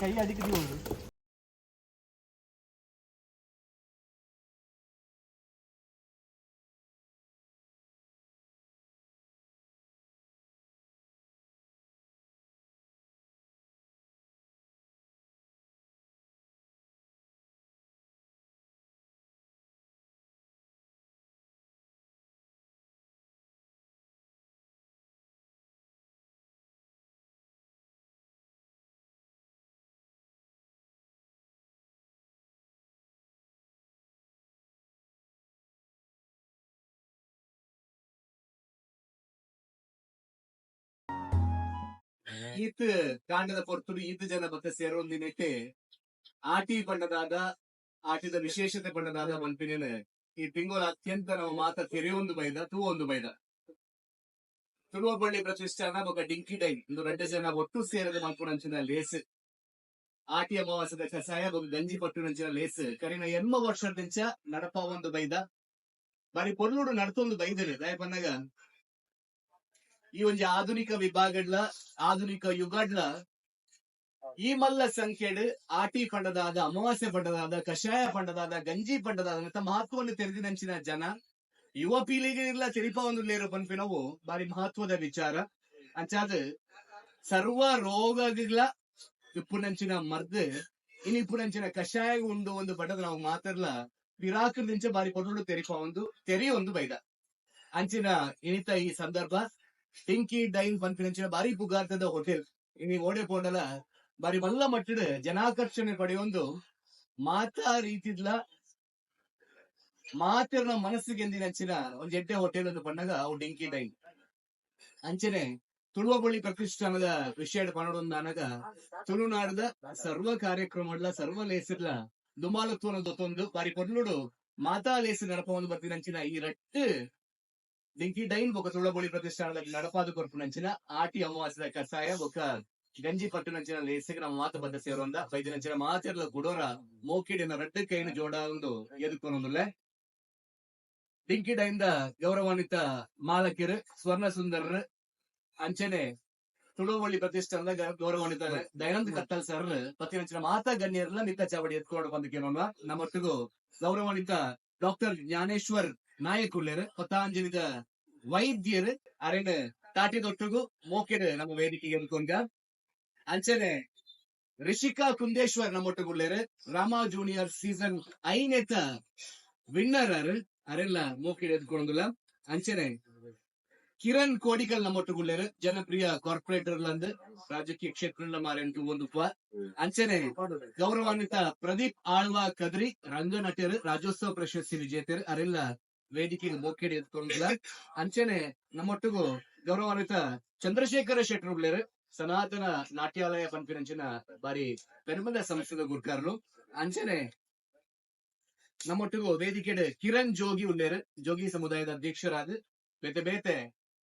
caí allí que digo, ಈತ್ ಕಾಂಡದ ಪೊರ್ತುಡು, ಈತ ಜನ ಬತ್ತ ಸೇರೊಂದಿನೆಟ್ಟೆ ಆಟಿ ಬಣ್ಣದಾದ, ಆಟಿದ ವಿಶೇಷತೆ ಬಣ್ಣದಾದ ಮನ್ಪಿನೇನ ಈ ತಿಂಗಳ ಅತ್ಯಂತ ನಾವು ಮಾತ ತೆರೆಯೊಂದು ಬೈದ ತೂ ಒಂದು ಬೈದ. ತುಳುವ ಬಳ್ಳಿ ಪ್ರತಿಷ್ಠಾನ ಬೊಕ ಡಿಂಕಿ ಡೈ ಇಂದು ರೆಡ್ಡ ಜನ ಒಟ್ಟು ಸೇರದ ಮಲ್ಪುನಂಚಿನ ಲೇಸ್. ಆಟಿ ಅಮಾವಾಸ್ಯದ ಕಷಾಯ ಬೊಕ ಗಂಜಿ ಪಟ್ಟುನಂಚಿನ ಲೇಸ್. ಕರಿನ ಎಮ್ಮ ವರ್ಷದಿಂಚ ನಡಪ ಒಂದು ಬೈದ. ಬಾರಿ ಪೊರ್ಲುಡು ನಡ್ತೊಂದು ಬೈದರು ದಯ ಈ ಒಂಜಿ ಆಧುನಿಕ ವಿಭಾಗಡ್ಲ ಆಧುನಿಕ ಯುಗಡ್ಲ ಈ ಮಲ್ಲ ಸಂಖ್ಯೆಡ್ ಆಟಿ ಪಂಡದಾದ, ಅಮಾವಾಸ್ಯೆ ಪಂಡದಾದ, ಕಷಾಯ ಪಂಡದಾದ, ಗಂಜಿ ಪಂಡದಾದ ಅಂತ ಮಹತ್ವವನ್ನು ತೆರೆದಿನಂಚಿನ ಜನ. ಯುವ ಪೀಳಿಗೆಲ್ಲ ತೆರಿಪ ಒಂದು ಲೇರು ಪನ್ಪಿನವು ಬಾರಿ ಮಹತ್ವದ ವಿಚಾರ. ಅಂಚಾದ ಸರ್ವ ರೋಗಗಳ ಇಪ್ಪುನಂಚಿನ ಮರ್ದ್ ಇನ್ ಇಪ್ಪುನಂಚಿನ ಕಷಾಯ ಉಂಡು ಒಂದು ಬಡದ ನಾವು ಮಾತಾಡ್ಲ ಪಿರಾಕರ್ದಿಂಚ ಬಾರಿ ಕೊಟ್ಟು ತೆರಿಪ ಒಂದು, ತೆರಿ ಒಂದು ಬೈದ. ಅಂಚಿನ ಇನಿತ ಈ ಸಂದರ್ಭ. ಟಿಂಕಿ ಡೈನ್ ಪನ್ಪಿನಂಚಿನ ಬಾರಿ ಪುಗಾರ್ತದ ಹೋಟೆಲ್ ಇನಿ ಓಡೆ ಪೋಂಡಲ ಬಾರಿ ಮಲ್ಲ ಮಟ್ಟದ ಜನಾಕರ್ಷಣೆ ಪಡೆಯೊಂದು ಮಾತಾ ರೀತಿದ್ಲ, ಮಾತಿರ್ನ ಮನಸ್ಸಿಗೆ ಎಂದಿನಂಚಿನ ಒಂದ್ ಎಡ್ಡೆ ಹೋಟೆಲ್ ಒಂದು ಪಣ್ಣಗ ಅವ್ ಡಿಂಕಿ ಡೈನ್ ಅಂಚನೆ ತುಳುವಬಳ್ಳಿ ಪ್ರತಿಷ್ಠಾನದ ವಿಷಯ ಅನಗ ತುಳುನಾಡದ ಸರ್ವ ಕಾರ್ಯಕ್ರಮಗಳ ಸರ್ವ ಲೇಸಿರ್ಲ ದುಮಾಲತ್ವನ ದೊತ್ತೊಂದು ಬಾರಿ ಕೊಡ್ಲುಡು ಮಾತಾ ಲೇಸಿ ನಡಪೊಂದು ಬರ್ತಿನಂಚಿನ ಈ ರಟ್ಟು ದಿಂಕಿ ಡೈನ್ ಬೊಕ ತುಳಬೊಳಿ ಪ್ರತಿಷ್ಠಾನದ ನಡಪಾದು ಕೊರ್ಪುನಂಚಿನ ಆಟಿ ಅಮಾವಾಸ್ಯದ ಕಷಾಯ ಬೊಕ ಗಂಜಿ ಪಟ್ಟುನಂಚಿನ ಲೇಸಿಗೆ ನಮ್ಮ ಮಾತು ಬದ್ದ ಸೇರೊಂದ ಬೈದಿನಂಚಿನ ಮಾತಿರ್ಲ ಕುಡೋರ ಮೋಕಿಡಿನ ರಡ್ಡ ಕೈನ ಜೋಡ ಒಂದು ಎದುಕೊಂದೊಂದುಲ್ಲೆ ಡಿಂಕಿ ಡೈನ್ದ ಗೌರವಾನ್ವಿತ ಮಾಲಕಿರು ಸ್ವರ್ಣ ಸುಂದರ್ ಅಂಚನೆ ತುಳುವಳ್ಳಿ ಪ್ರತಿಷ್ಠಾನದ ಗ- ಗೌರವಾನ್ವಿತ ದಯಾನಂದ ಕತ್ತಲ್ ಸರ್ ಪತ್ತಿನಂಚಿನ ಮಾತಾ ಗಣ್ಯರ್ಲ ನಿತ್ತ ಚಾವಡಿ ಎತ್ಕೊಂಡು ಬಂದಕ್ಕೇನೋನ ನಮ್ಮೊಟ್ಟಿಗೂ ಗೌರವಾನ್ವಿತ ಡಾಕ್ಟರ್ ಜ್ಞಾನೇಶ್ವರ್ ನಾಯಕ್ ಉಳ್ಳೇರು ಪತಾಂಜಲಿದ ವೈದ್ಯರು ಅರೆನ್ ತಾಟಿದೊಟ್ಟಿಗೂ, ಮೋಕೆರು ನಮ್ಮ ವೇದಿಕೆಗೆ ಎದ್ಕೊಂಡ ಅಂಚನೆ ರಿಷಿಕಾ ಕುಂದೇಶ್ವರ್ ನಮ್ಮೊಟ್ಟಿಗೆ ಉಳ್ಳೇರು ರಾಮಾ ಜೂನಿಯರ್ ಸೀಸನ್ ಐನೆತ ವಿನ್ನರ್ ಅರೆಲ್ಲ ಮೋಕೆಡ್ ಎದ್ಕೊಂಡುಲ್ಲ ಅಂಚನೆ ಕಿರಣ್ ಕೋಡಿಕಲ್ ನಮ್ಮೊಟ್ಟಿಗೆ ಉಳ್ಳೇರು ಜನಪ್ರಿಯ ಕಾರ್ಪೊರೇಟರ್ ರಾಜಕೀಯ ಕ್ಷೇತ್ರ ಮಾರೆಂಟು ಒಂದು ಅಂಚನೆ ಗೌರವಾನ್ವಿತ ಪ್ರದೀಪ್ ಆಳ್ವಾ ಕದ್ರಿ, ರಂಗನಟರು, ರಾಜ್ಯೋತ್ಸವ ಪ್ರಶಸ್ತಿ ವಿಜೇತರು, ಅರೆಲ್ಲ ವೇದಿಕೆಗೆ ಮೋಕೆಡಿ ಎತ್ಕೊಂಡಿಲ್ಲ ಅಂಚೆನೆ ನಮ್ಮೊಟ್ಟಿಗೂ ಗೌರವಾನ್ವಿತ ಚಂದ್ರಶೇಖರ ಶೆಟ್ಟರು ಸನಾತನ ನಾಟ್ಯಾಲಯ ಪಂಪಿನಂಚಿನ ಬಾರಿ ಪೆರ್ಮದ ಸಂಸ್ಥೆದ ಗುರ್ಕಾರರು. ಅಂಚೆನೆ ನಮ್ಮೊಟ್ಟಿಗೂ ವೇದಿಕೆಡ್ ಕಿರಣ್ ಜೋಗಿ ಉಳ್ಳೇರು ಜೋಗಿ ಸಮುದಾಯದ ಅಧ್ಯಕ್ಷರಾದ ಬೇತೆ ಬೇತೆ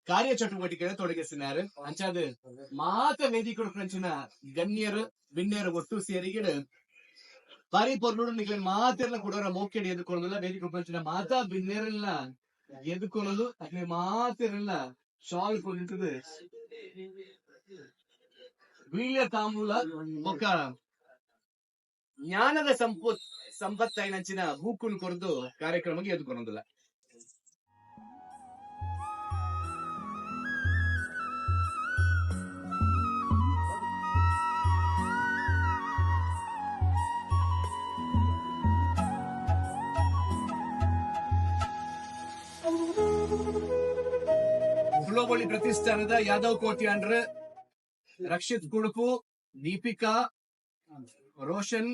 ಕಾರ್ಯ ಚಟುವಟಿಕೆಗಳ ತೊಡಗಿಸಿನಾರು ಅಂಚಾದ ಮಾತ ವೇದಿಕೆ ಫ್ರೆಂಚಿನ ಗಣ್ಯರು ಬಿನ್ಯರು ಒಟ್ಟು ಸೇರಿಗಿಡ ಬಾರಿ ಪೊರ್ಲುಡು ನಿಗ್ಲ ಮಾತೆಲ್ಲ ಕೊಡೋರ ಮೋಕೆಡಿ ಎದುಕೊಳ್ಳೋದಿಲ್ಲ ವೇದಿಕೆ ಫ್ರೆಂಚಿನ ಮಾತಾ ಬಿನ್ಯರೆಲ್ಲ ಎದುಕೊಳ್ಳೋದು ಅಕ್ಲೆ ಮಾತೆರೆಲ್ಲ ಶಾಲ್ ಕೊಟ್ಟಿರ್ತದೆ ವೀಳ್ಯ ತಾಂಬೂಲ ఒక ಜ್ಞಾನದ ಸಂಪತ್ ಸಂಪತ್ತೈನಂಚಿನ ಹೂಕುನ್ ಕೊರದು ಕಾರ್ಯಕ್ರಮಕ್ಕೆ ಎದುಕೊಳ್ಳೋದಿಲ್ಲ ತುಳೋಬಳ್ಳಿ ಪ್ರತಿಷ್ಠಾನದ ಯಾದವ್ ಕೋಟಿ ಅಂದ್ರೆ ರಕ್ಷಿತ್ ಕುಡುಪು ದೀಪಿಕಾ, ರೋಷನ್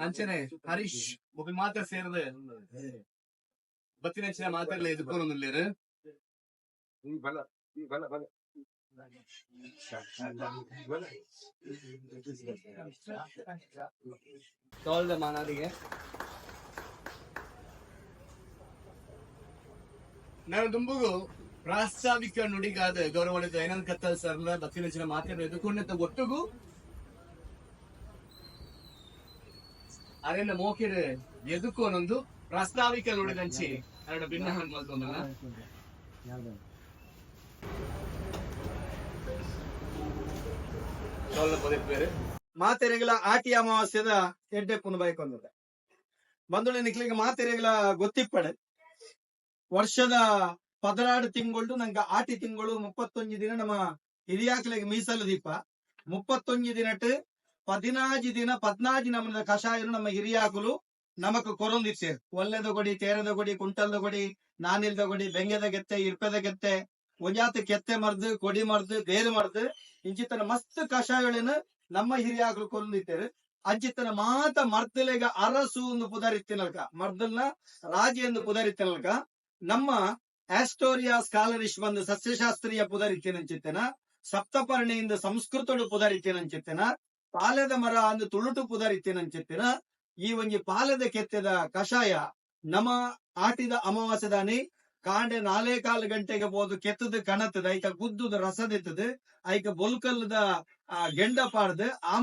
ಅಂಚನೆ ಹರೀಶ್. ಒಬ್ಬ ಮಾತ್ರ ಸೇರಿದ. ಬತ್ತಿನ ಮಾತಾಡಲ ಎದುಕೊಂಡೊಂದಿಲ್ಲೇರು ತೋಲ್ದ ಮಾನಾದಿಗೆ ನಾನು ದುಂಬುಗು ಪ್ರಾಸ್ತಾವಿಕ ನುಡಿಗಾದ ಗೌರವಾನ್ವಿತ ದಯಾನಂದ್ ಕತ್ತಲ್ ಸರ್ನ ದಕ್ಷಿಣ ಮಾತಿನ ಎದುಕೊಂಡಂತ ಒಟ್ಟಿಗೂ ಅದನ್ನ ಮೋಕೆಡ್ ಎದುಕೋನೊಂದು ಪ್ರಾಸ್ತಾವಿಕ ನುಡಿದಂಚಿ ಎರಡು ಭಿನ್ನ ಹಣ್ಣು ಬೇರೆ. ಮಾತೆರೆಗಳ ಆಟಿ ಅಮಾವಾಸ್ಯದ ಎಡ್ಡೆ ಪುನ ಬೈಕೊಂಡದ ಬಂದುಳೆ ನಿಕ್ಲಿಗೆ ಮಾತೆರೆಗಳ ಗೊತ್ತಿಪ್ಪಡೆ. ವರ್ಷದ ಪದನಾಡು ತಿಂಗಳು ನಂಗೆ ಆಟಿ ತಿಂಗಳು ಮುಪ್ಪತ್ತೊಂದು ದಿನ ನಮ್ಮ ಹಿರಿಯಾಕ್ಲೆಗೆ ಮೀಸಲು ದೀಪ. ಮುಪ್ಪತ್ತೊಂದು ದಿನಟ್ ಪದಿನಾಜಿ ದಿನ, ಪದ್ನಾಜಿ ನಮ್ಮ ಕಷಾಯನು ನಮ್ಮ ಹಿರಿಯಾಕುಲು ನಮಕ್ ಕೊರೊಂದಿತ್ತೆ. ಒಲ್ಲೆದ ಕೊಡಿ ತೇರದ ಕೊಡಿ ಕುಂಟಲ್ದ ಕೊಡಿ ನಾನಿಲ್ದ ಕೊಡಿ ಬೆಂಗೆದ ಗೆತ್ತೆ, ಇರ್ಪೆದ ಗೆತ್ತೆ, ಒಂಜಾತ ಕೆತ್ತೆ ಮರ್ದು, ಕೊಡಿ ಮರ್ದು, ಬೇರು ಮರ್ದು ಇಂಚಿತನ ಮಸ್ತ್ ಕಷಾಯಗಳೇನು ನಮ್ಮ ಹಿರಿಯಾಕಲು ಕೊರೊಂದಿತ್ತೇರು. ಅಂಚಿತ್ತನ ಮಾತ ಮರ್ದಲೆಗ ಅರಸು ಒಂದು ಪುದರಿತ್ತಿನಲ್ಕ ಮರ್ದಲ್ನ ರಾಜ ಎಂದು ಪುದರಿತ್ತಿನಲ್ಕ ನಮ್ಮ ಆಸ್ಟೋರಿಯಾ ಸ್ಕಾಲರಿಶ್ ಬಂದು ಸಸ್ಯಶಾಸ್ತ್ರೀಯ ಪುದರಿತ್ತಿನಂಚಿತ್ತನ ಸಪ್ತಪರ್ಣಿಯಿಂದ ಸಂಸ್ಕೃತಡು ಪುದರಿತ್ತಿನಂಚಿತ್ತನ ಪಾಲೆದ ಮರ ಅಂದು ತುಳುಟು ಪುದರಿತ್ತಿನಂಚಿತ್ತಿನ ಈ ಒಂಜಿ ಪಾಲದ ಕೆತ್ತದ ಕಷಾಯ ನಮ ಆಟಿದ ಅಮಾವಾಸ್ಯದಾನಿ ಕಾಂಡೆ ನಾಲೇ ಕಾಲು ಗಂಟೆಗೆ ಹೋದು ಕೆತ್ತದ ಕಣತದ ಐಕ ಗುದ್ದುದ ರಸದೆತ್ತದ ಐಕ ಬೊಲ್ಕಲ್ಲದ ಗೆಂಡ ಪಾಡ್ದು ಆ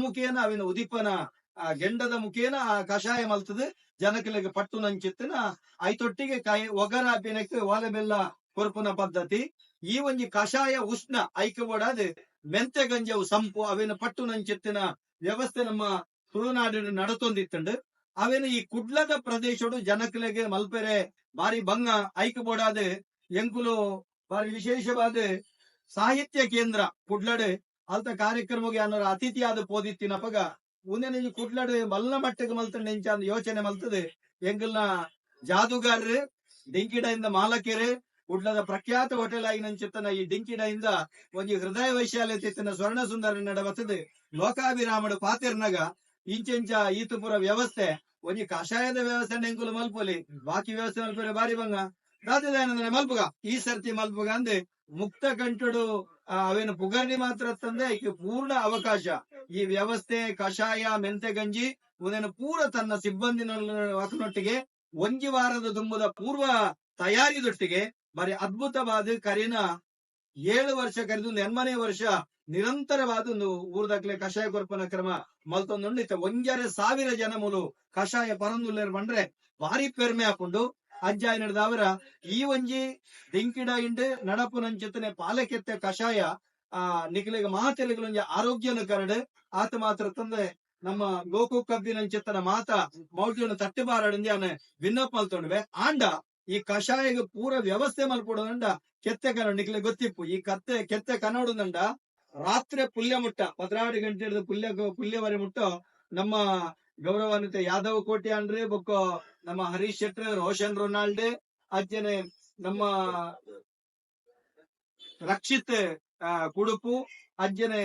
ಅವಿನ ಉದಿಪನ ಆ ಗೆಂಡದ ಮುಖೇನ ಆ ಕಷಾಯ ಮಲ್ತದೆ, ಜನಕಲಿಗೆ ಪಟ್ಟು ನಂಚಿತ್ತಿನ, ಐತೊಟ್ಟಿಗೆ ಕೈ, ಒಗರ ಬೆನಕ್ಕೆ ಒಲೆ ಬೆಲ್ಲ ಕೊರ್ಪುನ ಪದ್ಧತಿ. ಈ ಒಂಜಿ ಕಷಾಯ ಉಷ್ಣ ಐಕ್ಯ ಓಡಾದೆ ಮೆಂತೆ ಗಂಜವು ಸಂಪು, ಅವೇನ ಪಟ್ಟು ನಂಚಿತ್ತಿನ ವ್ಯವಸ್ಥೆ ನಮ್ಮ ತುಳುನಾಡಿನ ನಡತೊಂದಿತ್ತಂಡು. ಅವೇನು ಈ ಕುಡ್ಲದ ಪ್ರದೇಶಡು ಜನಕಲೆಗೆ ಮಲ್ಪೆರೆ ಬಾರಿ ಬಂಗ ಐಕ್ಯ ಓಡಾದೆ ಎಂಕುಲು ಬಾರಿ ವಿಶೇಷವಾದ ಸಾಹಿತ್ಯ ಕೇಂದ್ರ ಕುಡ್ಲಡೆ. ಅಲ್ತ ಕಾರ್ಯಕ್ರಮಕ್ಕೆ ಅನ್ನೋರ ಅತಿಥಿಯಾದ ಪೋದಿತ್ತಿನಪಗ ಉಂದೆನ ಈ ಕುಡ್ಲಡ್ ಮಲ್ಲ ಮಟ್ಟಕ್ಕೆ ಮಲ್ತಂಡ ಇಂಚ ಯೋಚನೆ ಮಲ್ತದೆ. ಎಂಗಲ್ನ ಜಾದುಗಾರರು ಇಂದ ಮಾಲಕೆರೆ ಪ್ರಖ್ಯಾತ ಹೋಟೆಲ್ ಆಗಿನಂಚಿತ್ತನ ಈ ಡಿಂಕಿಡ ಇಂದ ಒಂದು ಹೃದಯ ವೈಶಾಲ್ಯತಿತ್ತನ ಸ್ವರ್ಣ ಸುಂದರ ನಡವತ್ತದೆ ಲೋಕಾಭಿರಾಮಡು ಪಾತಿರ್ನಗ ಇಂಚೆಂಚ ಈತುಪುರ ವ್ಯವಸ್ಥೆ ಒಂಜಿ ಕಷಾಯದ ವ್ಯವಸ್ಥೆ ಎಂಕುಲು ಮಲ್ಪಲಿ ಬಾಕಿ ವ್ಯವಸ್ಥೆ ಮಲ್ಪರೆ ಬಾರಿ ಬಂಗ. ರಾಜಧಾನಿ ಮಲ್ಪುಗ, ಈ ಸರ್ತಿ ಮಲ್ಪುಗ ಅಂದೆ ಮುಕ್ತ ಕಂಠುಡು ಅವೇನು ಪುಗರ್ಣಿ ಮಾತ್ರ ತಂದೆ ಐಕೆ ಪೂರ್ಣ ಅವಕಾಶ. ಈ ವ್ಯವಸ್ಥೆ, ಕಷಾಯ, ಮೆಂತೆ ಗಂಜಿ ಉದನ್ನು ಪೂರ ತನ್ನ ಸಿಬ್ಬಂದಿನೊಟ್ಟಿಗೆ ಒಂಜಿ ವಾರದ ತುಂಬದ ಪೂರ್ವ ತಯಾರಿದೊಟ್ಟಿಗೆ, ಬಾರಿ ಅದ್ಭುತವಾದ ಕರಿನ ಏಳು ವರ್ಷ ಕರೆದು ನೆನ್ಮನೆ ವರ್ಷ ನಿರಂತರವಾದ ಒಂದು ಊರ್ದಾಗ್ಲೆ ಕಷಾಯ ಕೊರ್ಪನ ಕ್ರಮ ಮಲ್ತೊಂದು ಒಂಜರೆ ಸಾವಿರ ಜನ ಮುಲು ಕಷಾಯ ಪರಂದುಲ್ಲೇರ್ ಬಂದ್ರೆ ಭಾರಿ ಪೆರ್ಮೆ ಹಾಕೊಂಡು ಅಜ್ಜಾಯ ನಡೆದ ಅವರ ಈ ಒಂಜಿ ದಿಂಕಿಡ ಇಂಡ್ ನಡಪು ನಂಚಿತ್ತನೆ ಪಾಲಕೆತ್ತೆ ಕಷಾಯ, ಆ, ನಿಖಲಿಗೆ ಮಾತೆಲೆಗಳೊಂಜಿ ಆರೋಗ್ಯನ ಕರಡು, ಆತ ಮಾತ್ರ ತಂದೆ ನಮ್ಮ ಗೋಕು ಕಬ್ಬಿನಂಚಿತ್ತನ ಮಾತ ಮೌಲ್ಯನ ತಟ್ಟಿ ಬಾರಾಡಂದಿ ಅವನ ವಿನ್ನಪ್ಪಲ್ ಮಲ್ತೊಂಡ್ವೆ ಆಂಡ ಈ ಕಷಾಯಗ ಪೂರ ವ್ಯವಸ್ಥೆ ಮಲ್ಪಡೋದಂಡ ಕೆತ್ತೆ ಕನ್ನಡ ನಿಕ್ಲೆ ಗೊತ್ತಿಪ್ಪು. ಈ ಕತ್ತೆ, ಕೆತ್ತೆ ಕನ್ನಡದಂಡ ರಾತ್ರಿ ಪುಲ್ಯ ಮುಟ್ಟ ಪದ್ರಾಡು ಗಂಟೆ ಹಿಡಿದು ಪುಲ್ಯ ಪುಲ್ಯವರೆ ಮುಟ್ಟ ನಮ್ಮ ಗೌರವಾನ್ವಿತ ಯಾದವ್ ಕೋಟಿ ಅಂದ್ರೆ ಬೊಕ್ಕ ನಮ್ಮ ಹರೀಶ್ ಶೆಟ್ಟಿ ರೋಷನ್ ರೊನಾಲ್ಡೆ, ಅಜ್ಜನೆ ನಮ್ಮ ರಕ್ಷಿತ್ ಕುಡುಪು, ಅಜ್ಜನೆ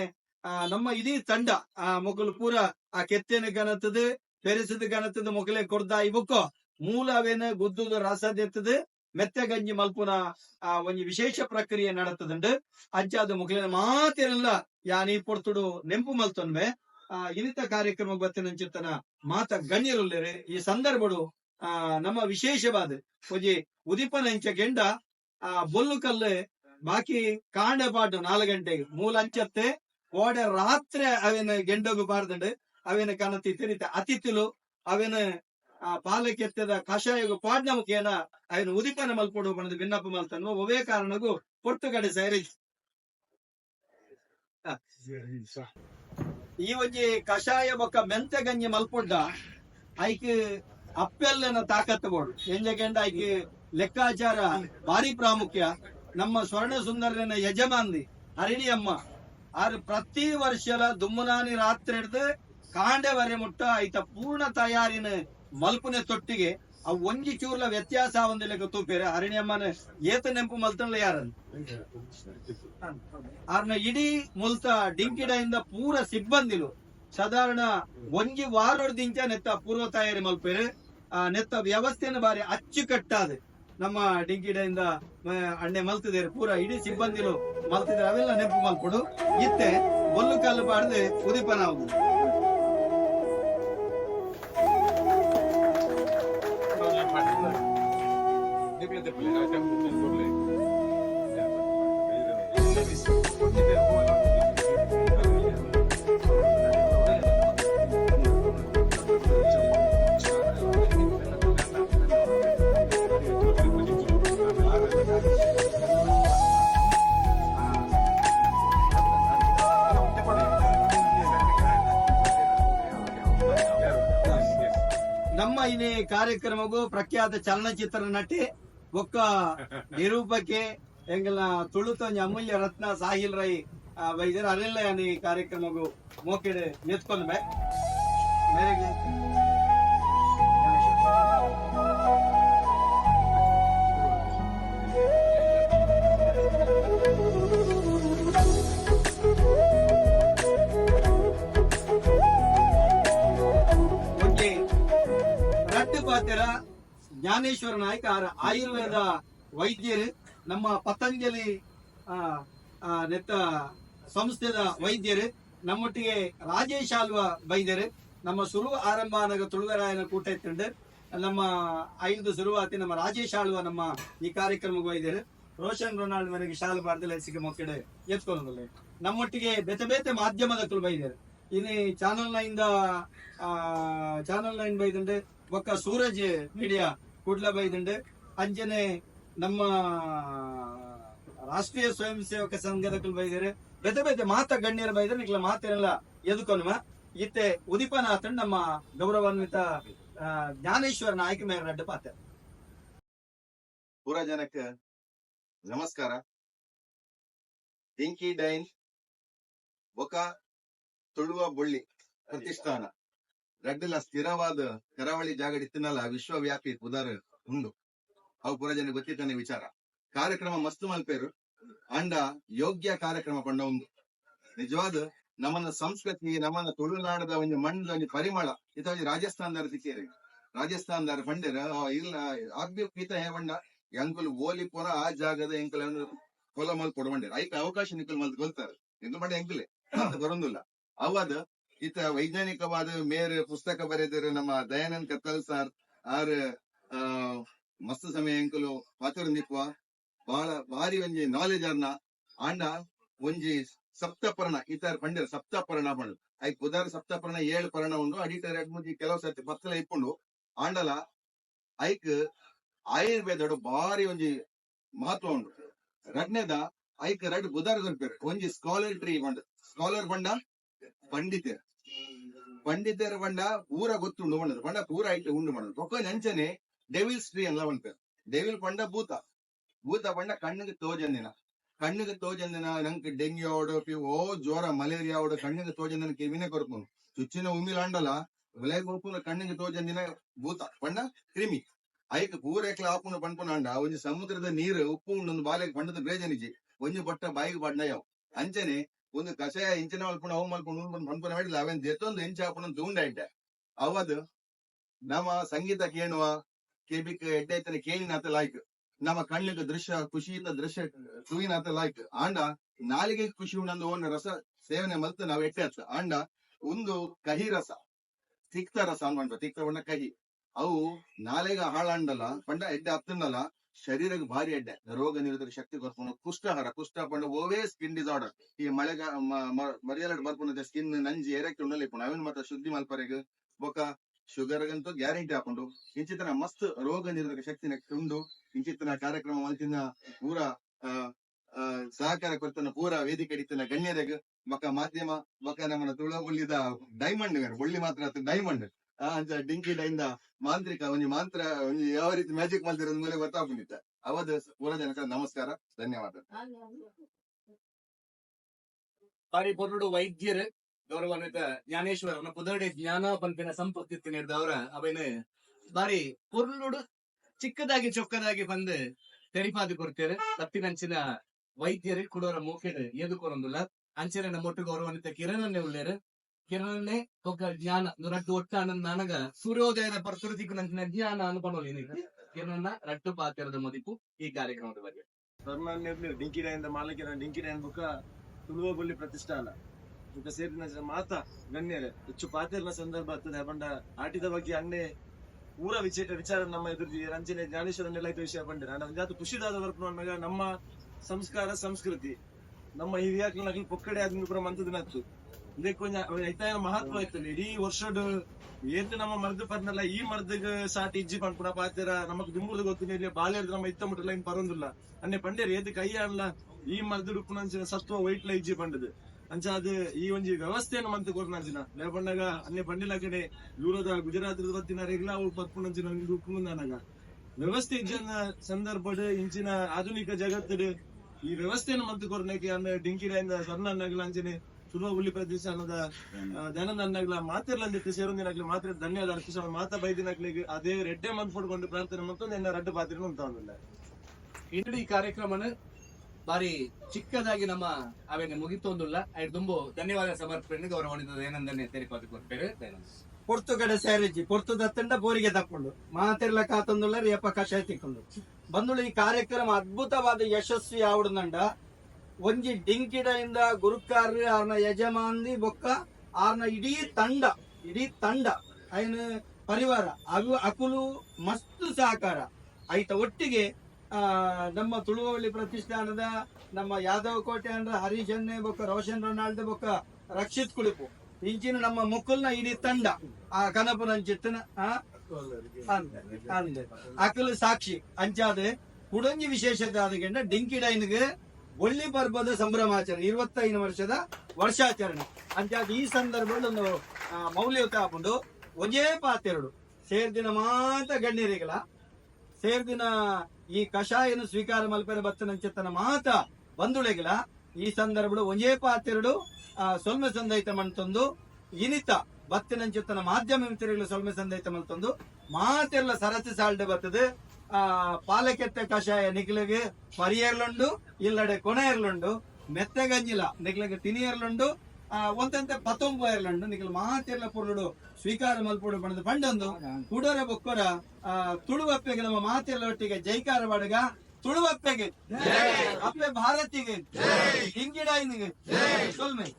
ನಮ್ಮ ಇಡೀ ತಂಡ, ಆ ಮೊಗಲು ಪೂರ, ಆ ಕೆತ್ತನೆ ಗಣತದ ಬೆರೆಸಿದ ಗಣತದ ಮೊಗಲೇ ಕೊಡ್ದ ಇವಕ್ಕ ಮೂಲ ಅವೇನ ಗುದ್ದುದ ರಸದೆತ್ತದ ಮೆತ್ತೆ ಗಂಜಿ ಮಲ್ಪುನ, ಆ, ಒಂದು ವಿಶೇಷ ಪ್ರಕ್ರಿಯೆ ನಡತದಂಡು ಅಜ್ಜ ಅದು ಮಾತಿರಲ್ಲ ಯಾನಿ ಪೊಡ್ತುಡು ನೆಂಪು ಮಲ್ತೊನ್ವೆ ಆ, ಇನಿತ ಕಾರ್ಯಕ್ರಮ ಬತ್ತಿನ ಮಾತ ಗಣ್ಯರುಲ್ಲೇರಿ, ಈ ಸಂದರ್ಭಡು ಆ, ನಮ್ಮ ವಿಶೇಷವಾದ ಒಂಜಿ ಉದಿಪನ ಇಂಚ ಗೆಂಡ ಆ, ಬೊಲ್ಲು ಕಲ್ಲು, ಬಾಕಿ ಕಾಂಡ ಪಾಡು ನಾಲ್ಕು ಗಂಟೆಗೆ, ಮೂಲ ಅಂಚತ್ತೆ, ಓಡೆ ರಾತ್ರಿ ಅವೇನ ಗೆಂಡೋಗು ಪಾರ್ದಂಡು ಅವೇನ ಕನತಿ ತಿರಿತ ಅತಿಥಿಲು ಅವೇನ, ಆ ಪಾಲಕೆತ್ತದ ಕಷಾಯಗು ಪಾಡ್ನ ಮುಖೇನ ಅವೇನ ಉದಿಪನ ಮಲ್ಪಡು ಬಣ್ಣದ ವಿನ್ನಪ ಮಲ್ತನ ಒವೇ ಕಾರಣಗೂ ಪೊರ್ತುಗಡೆ ಸೈರಿ ಈ ಒಂಜಿ ಕಷಾಯ ಬೊಕ್ಕ ಮೆಂತೆ ಗಂಜಿ ಮಲ್ಪೊಡ್ಡ, ಐಕ್ ಅಪ್ಪೆಲ್ಲನ ತಾಕತ್ತು ಬೋಡು ಎಂಜಕೆಂಡ ಐಕ್ ಲೆಕ್ಕಾಚಾರ ಭಾರಿ ಪ್ರಾಮುಖ್ಯ. ನಮ್ಮ ಸ್ವರ್ಣ ಸುಂದರನ ಯಜಮಾನಿ ಹರಿಣಿಯಮ್ಮ. ಆರು ಪ್ರತಿ ವರ್ಷಲ ದುಮ್ಮನಾನಿ ರಾತ್ರಿ ಹಿಡ್ದು ಕಾಂಡೆವರೆ ಮುಟ್ಟ ಐತ ಪೂರ್ಣ ತಯಾರಿನ ಮಲ್ಪನೆ ತೊಟ್ಟಿಗೆ ಆ ಒಂಜಿ ಚೂರ್ಲ ವ್ಯತ್ಯಾಸ ಒಂದಿಲ್ಲ ತೂಪೇರೆ. ಹರಿಣಿ ಅಮ್ಮನ ಏತ ನೆಂಪು ಮಲ್ತನ್ಲ ಯಾರನ್ ಆರ್ನ ಇಡೀ ಮುಲ್ತ ಡಿಂಕಿಡೆಯಿಂದ ಪೂರ ಸಿಬ್ಬಂದಿಲು. ಸಾಧಾರಣ ಒಂಜಿ ವಾರೊಡ್ದಿಂಚ ನೆತ್ತ ಪೂರ್ವ ತಯಾರಿ ಮಲ್ಪೇರು. ನೆತ್ತ ವ್ಯವಸ್ಥೆಯನ್ನು ಬಾರಿ ಅಚ್ಚುಕಟ್ಟಾದ. ನಮ್ಮ ಡಿಂಕಿಡೆಯಿಂದ ಅಣ್ಣೆ ಮಲ್ತಿದ್ದಾರೆ. ಪೂರ ಇಡೀ ಸಿಬ್ಬಂದಿಲು ಮಲ್ತಿದ್ರೆ ಅವೆಲ್ಲ ನೆನಪು ಮಲ್ಕೊಡು ಇತ್ತೆ, ಬಲ್ಲು ಕಾಲು ಬಾಡದೆ ಉದೀಪನ ಆಗುದು Thank. ಕಾರ್ಯಕ್ರಮಗೂ ಪ್ರಖ್ಯಾತ ಚಲನಚಿತ್ರ ನಟಿ ಒಕ್ಕ ನಿರೂಪಕಿ ಎಂಗಲ ತುಳುತ ಅಮೂಲ್ಯ ರತ್ನ ಸಾಹಿಲ್ ರೈ ವೈದ್ಯರು ಅರಿಲ್ಲ ಈ ಕಾರ್ಯಕ್ರಮಗೂ ಮೋಕೆಡೆ ನಿಂತ್ಕೊಂಡ್ ಪಾತೆರ ಜ್ಞಾನೇಶ್ವರ ನಾಯ್ಕ ಆಯುರ್ವೇದ ವೈದ್ಯರು ನಮ್ಮ ಪತಂಜಲಿ ನೆತ್ತ ಸಂಸ್ಥೆದ ವೈದ್ಯರು, ನಮ್ಮೊಟ್ಟಿಗೆ ರಾಜೇಶ್ ಆಲ್ವ ವೈದ್ಯರು, ನಮ್ಮ ಸುರು ಆರಂಭ ನಗ ತುಳುವರಾಯನ ಕೂಟ ಇತ್ತಂಡು ನಮ್ಮ ಐದು ಶುರುವಾತಿ ನಮ್ಮ ರಾಜೇಶ್ ಆಳ್ವ ನಮ್ಮ ಈ ಕಾರ್ಯಕ್ರಮ ವೈದ್ಯರು. ರೋಷನ್ ರೊನಾಲ್ಡ್ ಮನೆಗೆ ಶಾಲು ಬಾರ್ದಲ್ಲ ಸಿಕ್ಕ ಮಕ್ಕಳು ಎತ್ಕೊಳ್ಳೋದಿಲ್ಲ ನಮ್ಮೊಟ್ಟಿಗೆ ಬೇತೆ ಬೇತೆ ಮಾಧ್ಯಮದ ಕುಲು ಬೈದರು ಇನ್ನು ಚಾನಲ್ ನೈನ್ ಚಾನಲ್ ನೈನ್ ಬೈದಂಡೆ ಒಕ್ಕ ಸೂರಜ್ ಮೀಡಿಯಾ ಕುಡ್ಲ ಬೈದಂಡೆ. ಅಂಜನೆ ನಮ್ಮ ರಾಷ್ಟ್ರೀಯ ಸ್ವಯಂ ಸೇವಕ ಸಂಘದ ಬೈದರೆ. ಬೇತೆ ಬೇತೆ ಮಾತ ಗಣ್ಯರ ಬೈದ್ರೆ, ನಿಕ್ಲ ಮಾತೇನೆಲ್ಲ ಎದುಕೊನ್ವ ಇತ್ತೆ ಉದಿಪನಾಥನ್ ನಮ್ಮ ಗೌರವಾನ್ವಿತ ಜ್ಞಾನೇಶ್ವರ ನಾಯಕ ಮೇರ ನಡ್ಡ ಪಾತ್ರ. ಪೂರ ಜನಕ್ಕೆ ನಮಸ್ಕಾರ. ಡಿಂಕಿ ಡೈನ್ ಬೊಕ ತುಳುವ ಬುಳ್ಳಿ ಪ್ರತಿಷ್ಠಾನ. ರಡ್ಡಲ ಸ್ಥಿರವಾದ ಕರಾವಳಿ ಜಾಗಡಿ ತಿನ್ನಲ್ಲ, ವಿಶ್ವವ್ಯಾಪಿ ಉದಾರ ಉಂಡು. ಅವು ಪೂರ ಜನ ಗೊತ್ತಿತ್ತಾನೆ ವಿಚಾರ. ಕಾರ್ಯಕ್ರಮ ಮಸ್ತು ಮಲ್ಪೇರು. ಅಂಡ ಯೋಗ್ಯ ಕಾರ್ಯಕ್ರಮ ಪಂಡ ಉಂಡು. ನಿಜವಾದ ನಮ್ಮನ್ನ ಸಂಸ್ಕೃತಿ, ನಮ್ಮನ್ನ ತುಳುನಾಡದ ಒಂದು ಮಣ್ಣದ ಪರಿಮಳ ಇತ ಒಂಜಿ ರಾಜಸ್ಥಾನದಾರ ತಿಕ್ಕೇರಿ ರಾಜಸ್ಥಾನದಾರ ಪಂಡೇರ ಇಲ್ಲ ಆದ್ಯ ಪೀತ ಹೇವಂಡ ಎಂಕುಲು ಓಲಿ ಪುರ ಆ ಜಾಗದ ಎಂಕುಲ ಕೊಲ ಮಲ್ ಕೊಡಬಂಡೇರು ಐಕ ಅವಕಾಶ ನಿಕಲ್ ಮಲ್ ಕೊಲ್ತಾರೆ ಎಂಕುಲ್ ಮಂಡ ಎಂಕುಲೆ ಬರೋದಿಲ್ಲ. ಅವದ ಇತ ವೈಜ್ಞಾನಿಕವಾದ ಮೇರ್ ಪುಸ್ತಕ ಬರೆದಿರು ನಮ್ಮ ದಯಾನಂದ್ ಕತ್ತಲ್ ಸರ್ ಆರ್ ಮಸ್ತ್ ಸಮಯ ಎಂಕುಲು ಪಾತುರಂದಿಪ್ಪ. ಬಹಳ ಭಾರಿ ಒಂಜಿ ನಾಲೆಜ್ ಅರ್ನ. ಆಂಡ ಒಂಜಿ ಸಪ್ತಪರ್ಣ ಇತರ ಪಂಡಿರ ಸಪ್ತಪರ್ಣ ಪಂಡು ಐ ಪುದಾರ ಸಪ್ತಪರ್ಣ, ಏಳು ಪರ್ಣ ಉಂಡು, ಅಡಿಟರ್ ಎರಡ್ ಮುಂಜಿ ಕೆಲವು ಸರ್ತಿ ಪತ್ತಲ ಇಪ್ಪುಂಡು. ಆಂಡಲ ಐಕ್ ಆಯುರ್ವೇದ ಬಾರಿ ಒಂಜಿ ಮಹತ್ವ ಉಂಡು. ರಡ್ನೆದ ಐಕ್ ರಡ್ ಬುಧಾರ ಒಂಜಿ ಸ್ಕಾಲರ್ ಟ್ರೀ ಬಂಡ ಸ್ಕಾಲರ್ ಪಂಡ ಪಂಡಿತರ ಪಂಡಿತರ ಬಂಡ ಪೂರ ಗೊತ್ತುಂಡು ಬಂಡದು ಬಂಡ ಪೂರ ಐಟ್ ಉಂಡು ಬಂಡದು ಪೊಕ್ಕ ನಂಚನೆ ಡೆವಿಲ್ಸ್ ಟ್ರೀ ಎಲ್ಲ ಬಂಡ್ಪೇರು ಡೆವಿಲ್ ಪಂಡ ಭೂತ ಭೂತ ಪಂಡ ಕಣ್ಣಿಗೆ ತೋಜಂದಿನ ಕಣ್ಣಿಗೆ ತೋಜಂದಿನ ನಂಗೆ ಡೆಂಗ್ಯೂ ಆವಡು ಪಿ- ಓ ಜ್ವರ ಮಲೇರಿಯಾ ಆವಡು ಕಣ್ಣಿಗೆ ತೋಜಂದಿನ ಕಿವಿನೆ ಕೊರ್ಪುನು ಚುಚ್ಚಿನ ಉಮ್ಮಿಲ ಅಂಡಲ ವಿಲಯ ಕೊರ್ಪುನ ಕಣ್ಣಿಗೆ ತೋಜಂದಿನ ಭೂತ ಪಂಡ ಕ್ರಿಮಿ ಐಕ್ ಪೂರೆಕ್ಲ ಆಪುನ ಪನ್ಪುನ ಅಂಡ ಒಂಜಿ ಸಮುದ್ರದ ನೀರು ಉಪ್ಪು ಉಂಡು ಬಾಲೆಗ್ ಪಂಡದ ಬೇಜನಿಜಿ ಒಂಜಿ ಬೊಟ್ಟ ಬಾಯಿಗೆ ಬಣ್ಣಯವ್ ಅಂಚನೆ ಒಂದು ಕಷಾಯ ಇಂಚಿನ ಮಲ್ಪುಣ ಅವು ಮಲ್ಪುಣ ಉಂಡು ಪನ್ಪುನ ಮಾಡಿಲ್ಲ ಅವೇನ್ ಜೆತ್ತೊಂದು ಇಂಚ ಹಾಕೊಂಡು ಇಡ್ಡೆ ಅವದು ನಮ್ಮ ಸಂಗೀತ ಕೇಳುವ ಕೇಬಿಕ್ ಎಡ್ಡೈತನ ಕೇಳಿನಾತ ಲಾಯ್ಕ್ ನಮ್ಮ ಕಣ್ಣಿಗೆ ದೃಶ್ಯ, ಖುಷಿಯಿಂದ ದೃಶ್ಯ ತೂಯಿನಾತ ಲಾಯ್ಕ್ ಆಂಡ ನಾಲಿಗೆ ಖುಷಿ ಉಣ್ಣಂದು ಒಂದು ರಸ ಸೇವನೆ ಮಲ್ತು ನಾವು ಎಟ್ಟೆ ಆಂಡ ಒಂದು ಕಹಿ ರಸ, ತಿಕ್ತ ರಸ ಅನ್ಬಂಡ ತಿಕ್ತ ಬಣ್ಣ ಕಹಿ. ಅವು ನಾಲೆಗ ಹಾಳಾಂಡಲ್ಲ, ಪಂಡ ಎಡ್ಡೆ ಹತ್ತನಲ್ಲ. ಶರೀರಕ್ಕೆ ಭಾರಿ ಎಡ್ಡೆ ರೋಗ ನಿರೋಧಕ ಶಕ್ತಿ ಕೊರ್ಕೊಂಡು ಕುಷ್ಠಹಾರ ಕುಷ್ಠ ಪಂಡ ಓವೇ ಸ್ಕಿನ್ ಡಿಸಾರ್ಡರ್. ಈ ಮಳೆಗ ಮರಿಯಲಡ್ ಬರ್ಕೊಂಡ ಸ್ಕಿನ್ ನಂಜಿ ಎರಕ್ಕೆ ಉಂಡಲ್ಲಿ ಅವಿನ ಮಾತ್ರ ಶುದ್ಧಿ ಮಲ್ಪರೆಗ್ ಬೊಕ ಶುಗರ್ ಗಂತೂ ಗ್ಯಾರಂಟಿ ಹಾಕೊಂಡು ಇಂಚಿತನ ಮಸ್ತ್ ರೋಗ ನಿರೋಧಕ ಶಕ್ತಿನ ತುಂಡು ಇಂಚಿತನ ಕಾರ್ಯಕ್ರಮ ಮಲ್ತಿನ ಪೂರ ಸಹಕಾರ ಕೊರ್ತನ ಪೂರ ವೇದಿಕೆ ಹಿಡಿತನ ಗಣ್ಯರೆಗ್ ಬೊಕ ಮಾಧ್ಯಮ ಬೊಕ ನಮ್ಮನ ತುಳಬುಳ್ಳಿದ ಡೈಮಂಡ್ ಬೊಳ್ಳಿ ಮಾತ್ರ ಡೈಮಂಡ್. ಅಂಚ ಡಿಂಕಿ ಡೈಂದ ಮಾಂತ್ರಿಕ, ಒಂದು ಮಾಂತ್ರ ಒಂಜಿ ಯಾವ ರೀತಿ ಮ್ಯಾಜಿಕ್ ಮಾಡ್ತಿರೋ ಮೇಲೆ ಗೊತ್ತಾಗ್ಬಿಟ್ಟಿತ್ತ. ಅವದ ಪೂರ ಜನಕ ನಮಸ್ಕಾರ ಧನ್ಯವಾದ ಬಾರಿ ಪೊರ್ನುಡು ವೈದ್ಯರು, ಗೌರವಾನ್ವಿತ ಜ್ಞಾನೇಶ್ವರನ ಪುದರ್ಡೆ ಜ್ಞಾನ ಪಂಪಿನ ಸಂಪತ್ತಿ ನೀಡಿದವರ ಅವೇನು ಬಾರಿ ಪೊರ್ಲುಡು ಚಿಕ್ಕದಾಗಿ ಚೊಕ್ಕದಾಗಿ ಬಂದು ತೆರಿಪಾದಿ ಕೊಡ್ತೇವೆ. ತಪ್ಪಿನಂಚಿನ ವೈದ್ಯರು, ಕುಡೋರ ಮೂಕೆಡ್ ಎದುಕೊರೊಂದಿಲ್ಲ ಅಂಚನೆ ನಮ್ಮೊಟ್ಟು ಗೌರವಾನ್ವಿತ ಕಿರಣನ್ನೇ ಉಳ್ಳೇರು. ಕಿರಣನ್ನೇ ಬೊಕ್ಕ ಜ್ಞಾನ ರಟ್ಟು ಒಟ್ಟಾನ ನನಗ ಸೂರ್ಯೋದಯದ ಪ್ರಕೃತಿಗೂ ನಂಚಿನ ಜ್ಞಾನ ಅನ್ಕೊಂಡೋಲಿ ಕಿರಣ ರಟ್ಟು ಪಾತ್ರದ ಮದಿಪು ಈ ಕಾರ್ಯಕ್ರಮದ ಬಗ್ಗೆ. ಕರ್ನಾಟಕ ಮಾಲಕಿರ ಮಾಲಕಿನ ಡಿಂಕಿಡೆನ್ ಬುಕ್ಕ ತುಳುವಬುಲ್ಲಿ ಪ್ರತಿಷ್ಠಾನ. ಬುಕ್ಕ ಸೇರಿನ ಮಾತ ಗಣ್ಯರೆ, ಹೆಚ್ಚು ಪಾತಿರ್ನ ಸಂದರ್ಭ ಆಗ್ತದೆ. ಬಂಡ ಆಟಿದ ಬಗ್ಗೆ ಅನ್ನೆ ಪೂರ ವಿಚೇಟ ವಿಚಾರ ನಮ್ಮ ಎದುರು ರಂಜನೆ ಜ್ಞಾನೇಶ್ವರನ್ ಎಲ್ಲ ವಿಷಯ ಬಂದಿರ ನಮ್ಮ ಜಾತು ಖುಷಿದಾದ ಅನ್ನಗ ನಮ್ಮ ಸಂಸ್ಕಾರ, ಸಂಸ್ಕೃತಿ, ನಮ್ಮ ಹಿರಿಯಾಕ್ಲ ನಕಲ್ ಪೊಕ್ಕಡೆ ಆದ್ಮೇಲೆ ಪುರ ಮಂತದಿನತ್ತು ಇದಕ್ಕೆ ಕೊಂಚ ಐತಾಯ ಮಹತ್ವ ಇರ್ತದೆ ಈ ವರ್ಷದ ಏತ್ ನಮ್ಮ ಮರ್ದ್ ಪರ್ನಲ್ಲ ಈ ಮರ್ದಗ್ ಸಾಟಿ ಇಜ್ಜಿ ಪನ್ಪುನ ಪಾತಿರ ನಮಕ್ ದುಂಬುರ್ದು ಗೊತ್ತಿನ ಇಲ್ಲಿ ಬಾಲ್ಯದ ನಮ್ಮ ಇತ್ತ ಮುಟ್ಟಲ್ಲ ಇನ್ ಪರೊಂದಿಲ್ಲ ಅನ್ನೆ ಪಂಡೇರ್ ಏದ್ ಕೈ ಈ ಮರ್ದ ಉಪ್ಪುನಂಚಿನ ಸತ್ವ ವೈಟ್ಲ ಇಜ್ಜಿ ಪಂಡದು ಅಂಚ ಅದು ಈ ಒಂಜಿ ವ್ಯವಸ್ಥೆಯನ್ನು ಮಂತ್ ಕೊರ್ನಂಚಿನ ಲೇಪಂಡಾಗ ಅನ್ನೆ ಪಂಡಿಲ ಕಡೆ, ದೂರದ ಗುಜರಾತ್ ಬತ್ತಿನ ರೆಗ್ಲ ಅವು ಪತ್ಪುನಂಚಿನ ಉಪ್ಪುಂದನಾಗ ವ್ಯವಸ್ಥೆ ಇಜ್ಜನ ಸಂದರ್ಭಡ್ ಇಂಚಿನ ಆಧುನಿಕ ಜಗತ್ತಡ್ ಈ ವ್ಯವಸ್ಥೆಯನ್ನು ಮಂತ್ ಕೊರ್ನಕ್ಕೆ ಅನ್ನ ಡಿಂಕಿರ ಸ್ವರ್ಣ ಅನ್ನಗ್ಲ ಅಂಚನೆ ಸುಲಭ ಹುಲಿ ಪ್ರದೇಶ ಅನ್ನದ ಜನ ನನ್ನಾಗ್ಲ ಮಾತಿರ್ಲಂದಿತ್ತು ಸೇರೊಂದಿನಾಗ್ಲಿ ಮಾತ್ರ ಧನ್ಯವಾದ ಅರ್ಪಿಸೋಣ ಮಾತಾ ಬೈದಿನಾಗ್ಲಿಗೆ ಅದೇ ರೆಡ್ಡೆ ಮಂದ್ ಪಡ್ಕೊಂಡು ಪ್ರಾರ್ಥನೆ ಮತ್ತೊಂದು ಎನ್ನ ರಡ್ಡು ಪಾತ್ರ ಅಂತ ಒಂದಿಲ್ಲ ಇಂದು ಈ ಕಾರ್ಯಕ್ರಮನ ಬಾರಿ ಚಿಕ್ಕದಾಗಿ ನಮ್ಮ ಅವೇನೆ ಮುಗಿತೊಂದುಲ್ಲ ಐದು ತುಂಬು ಧನ್ಯವಾದ ಸಮರ್ಪಣೆ ಗೌರವಾನ್ವಿತ ಏನಂದನೆ ತೆರಿಪಾತಿ ಕೊಡ್ತೇವೆ. ಪೊರ್ತು ಕಡೆ ಸೇರಿಜ್ಜಿ ಪೊರ್ತು ದತ್ತಂಡ ಬೋರಿಗೆ ತಕ್ಕೊಂಡು ಮಾತಿರ್ಲ ಕಾತೊಂದುಲ್ಲ ರೇಪ ಕಷಾಯ ತಿಕ್ಕೊಂಡು. ಬಂದುಳು ಈ ಕಾರ್ಯಕ್ರಮ ಅದ್ಭುತವಾದ ಯಶಸ್ವಿ ಆವಡ್ನಂಡ ಒಂಜಿ ಡಿಂಕಿಡೆಯಿಂದ ಗುರುಕಾರ್ ಆರ್ನ ಯಜಮಾನಿ ಬೊಕ್ಕ ಆರ್ನ ಇಡೀ ತಂಡ ಇಡೀ ತಂಡ ಐನ ಪರಿವಾರ ಅವು ಅಕುಲು ಮಸ್ತ್ ಸಹಕಾರ. ಐತ ಒಟ್ಟಿಗೆ ನಮ್ಮ ತುಳುವಳ್ಳಿ ಪ್ರತಿಷ್ಠಾನದ ನಮ್ಮ ಯಾದವ್ ಕೋಟೆ ಅಂದ್ರೆ ಹರೀಶ್ ಅಣ್ಣೆ ಬೊಕ್ಕ, ರೋಷನ್ ರೊನಾಲ್ಡ್ ಬೊಕ್ಕ ರಕ್ಷಿತ್ ಕುಳಿಪು ಇಂಚಿನ ನಮ್ಮ ಮುಕುಲ್ನ ಇಡೀ ತಂಡ, ಆ ಅಂದೆ ಅಂದೆ. ಅಕಲು ಸಾಕ್ಷಿ, ಅಂಚಾದ ಕುಡಂಜಿ ವಿಶೇಷತೆ ಆದಗೆಂಡ ಡಿಂಕಿಡೈನ್ಗೆ ಒಳ್ಳಿ ಪರ್ಬದ ಸಂಭ್ರಮಾಚರಣೆ, ಇರುವತ್ತೈದು ವರ್ಷದ ವರ್ಷಾಚರಣೆ. ಅಂಚಾದ ಈ ಸಂದರ್ಭದಲ್ಲಿ ಒಂದು ಮೌಲ್ಯಯುತ ಹಾಕೊಂಡು ಒಂದೇ ಪಾತೆರಡು ಸೇರ್ದಿನ ಮಾತ ಗಣ್ಯರಿಗಳ ಸೇರ್ದಿನ ಈ ಕಷಾಯನು ಸ್ವೀಕಾರ ಮಲ್ಪೆರ ಬತ್ತನಂಚೆತ್ತನ ಮಾತ ಬಂಧುಳೆಗಳ ಈ ಸಂದರ್ಭಡು ಒಂದೇ ಪಾತೆರಡು ಸೊಲ್ಮೆ ಸಂದೈತ ಮಣ್ತೊಂದು ಇನಿತ ಬತ್ತಿನಂಚೆತ್ತನ ಮಾಧ್ಯಮ ಮಿತ್ರಗಳು ಸೊಲ್ಮೆ ಸಂದೈತ ಮಲ್ತೊಂದು ಮಾತೆಲ್ಲ ಸರತಿ ಸಾಲ್ಡೆ ಬರ್ತದೆ. ಆ ಪಾಲಕೆತ್ತೆ ಕಷಾಯ ನಿಖಿಲಿಗೆ ಪರಿಯರ್ಲುಂಡು ಇಲ್ಲಡೆ ಕೊನೆಯರ್ಲುಂಡು ಮೆತ್ತಗಂಜಿಲ ನಿಖಿಲಿಗೆ ತಿನಿಯರ್ಲುಂಡು ಆ ಒಂದಂತೆ ಪತ್ತೊಂಬು ಇರ್ಲಂಡು ನಿಖಿಲ್ ಮಾತೆಲ್ಲ ಪುರುಡು ಸ್ವೀಕಾರ ಮಲ್ಪುಡು ಬಣ್ಣದ ಪಂಡೊಂದು ಕುಡರ ಬೊಕ್ಕರ ಆ ತುಳುವಪ್ಪೆಗೆ ನಮ್ಮ ಮಾತೆಲ್ಲ ಒಟ್ಟಿಗೆ ಜೈಕಾರ ಬಡಗ ತುಳುವಪ್ಪೆಗೆ. ಅಪ್ಪೆ ಭಾರತಿಗೆ. ಹಿಂಗಿಡಾಯಿನಿಗೆ. ಸೊಲ್ಮೆ.